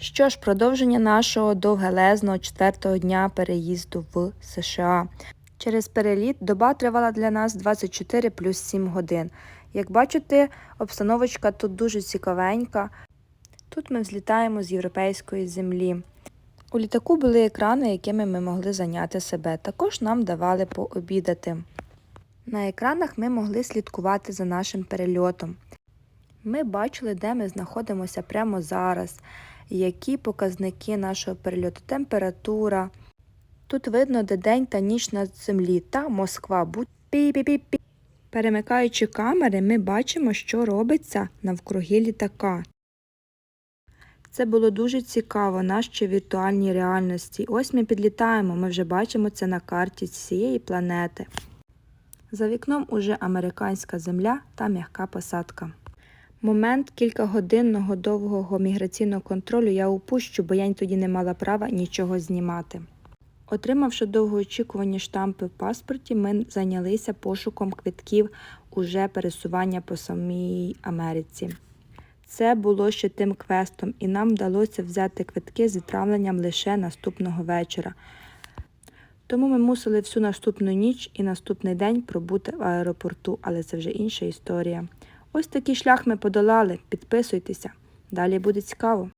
Що ж, продовження нашого довгелезного четвертого дня переїзду в США. Через переліт доба тривала для нас 24 плюс 7 годин. Як бачите, обстановочка тут дуже цікавенька. Тут ми взлітаємо з європейської землі. У літаку були екрани, якими ми могли зайняти себе. Також нам давали пообідати. На екранах ми могли слідкувати за нашим перельотом. Ми бачили, де ми знаходимося прямо зараз, які показники нашого перельоту, температура. Тут видно, де день та ніч на землі та Москва. Будь пі-пі-пі-пі. Перемикаючи камери, ми бачимо, що робиться навкруги літака. Це було дуже цікаво, наші віртуальній реальності. Ось ми підлітаємо, ми вже бачимо це на карті цієї планети. За вікном уже американська земля та м'яка посадка. Момент кількагодинного довгого міграційного контролю я упущу, бо я тоді не мала права нічого знімати. Отримавши довгоочікувані штампи в паспорті, ми зайнялися пошуком квитків уже пересування по самій Америці. Це було ще тим квестом, і нам вдалося взяти квитки з відправленням лише наступного вечора. Тому ми мусили всю наступну ніч і наступний день пробути в аеропорту, але це вже інша історія. Ось такий шлях ми подолали. Підписуйтеся. Далі буде цікаво.